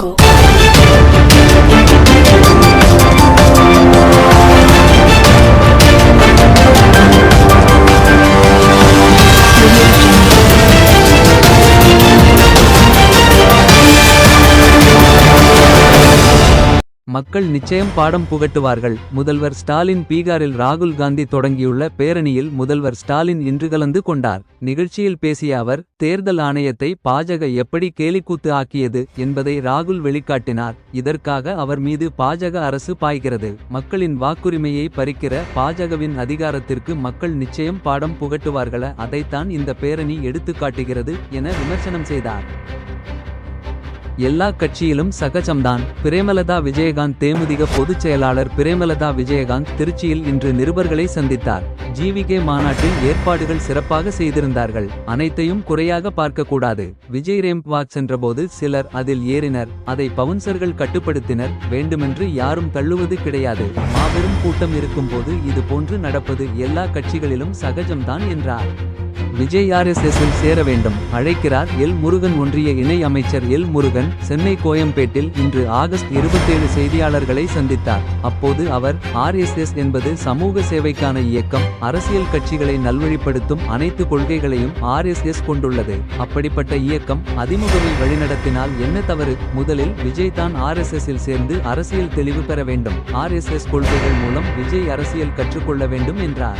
jungle. மக்கள் நிச்சயம் பாடம் புகட்டுவார்கள். முதல்வர் ஸ்டாலின் பீகாரில் ராகுல் காந்தி தொடங்கியுள்ள பேரணியில் முதல்வர் ஸ்டாலின் இன்று கலந்து கொண்டார். நிகழ்ச்சியில் பேசிய அவர் தேர்தல் ஆணையத்தை பாஜக எப்படி கேலிக்கூத்து ஆக்கியது என்பதை ராகுல் வெளிக்காட்டினார். இதற்காக அவர் மீது பாஜக அரசு பாய்கிறது. மக்களின் வாக்குரிமையை பறிக்கிற பாஜகவின் அதிகாரத்திற்கு மக்கள் நிச்சயம் பாடம் புகட்டுவார்கள? அதைத்தான் இந்த பேரணி எடுத்துக்காட்டுகிறது என விமர்சனம் செய்தார். எல்லா கட்சியிலும் சகஜம்தான். பிரேமலதா விஜயகாந்த் தேமுதிக பொதுச் செயலாளர் பிரேமலதா விஜயகாந்த் திருச்சியில் இன்று நிருபர்களை சந்தித்தார். ஜிவிகே மாநாட்டில் ஏற்பாடுகள் சிறப்பாக செய்திருந்தார்கள். அனைத்தையும் குறையாக பார்க்கக்கூடாது. விஜய் ரேம்ப் வாக் சென்றபோது சிலர் அதில் ஏறினர். அதை பவுன்சர்கள் கட்டுப்படுத்தினர். வேண்டுமென்று யாரும் தள்ளுவது கிடையாது. மாபெரும் கூட்டம் இருக்கும்போது இது போன்று நடப்பது எல்லா கட்சிகளிலும் சகஜம்தான் என்றார். விஜய் ஆர்எஸ்எஸ்ஸில் சேர வேண்டும். அழைக்கிறார் எல். முருகன் ஒன்றிய இணை அமைச்சர் எல். முருகன் சென்னை கோயம்பேட்டில் இன்று ஆகஸ்ட் இருபத்தேழு செய்தியாளர்களை சந்தித்தார். அப்போது அவர் ஆர்எஸ்எஸ் என்பது சமூக சேவைக்கான இயக்கம் அரசியல் கட்சிகளை நல்வழிப்படுத்தும் அனைத்து கொள்கைகளையும் ஆர்எஸ்எஸ் கொண்டுள்ளது. அப்படிப்பட்ட இயக்கம் அதிமுகவில் வழிநடத்தினால் என்ன தவறு? முதலில் விஜய் தான் ஆர்எஸ்எஸில் சேர்ந்து அரசியல் தெளிவு பெற வேண்டும். ஆர்எஸ்எஸ் கொள்கைகள் மூலம் விஜய் அரசியல் கற்றுக்கொள்ள வேண்டும் என்றார்.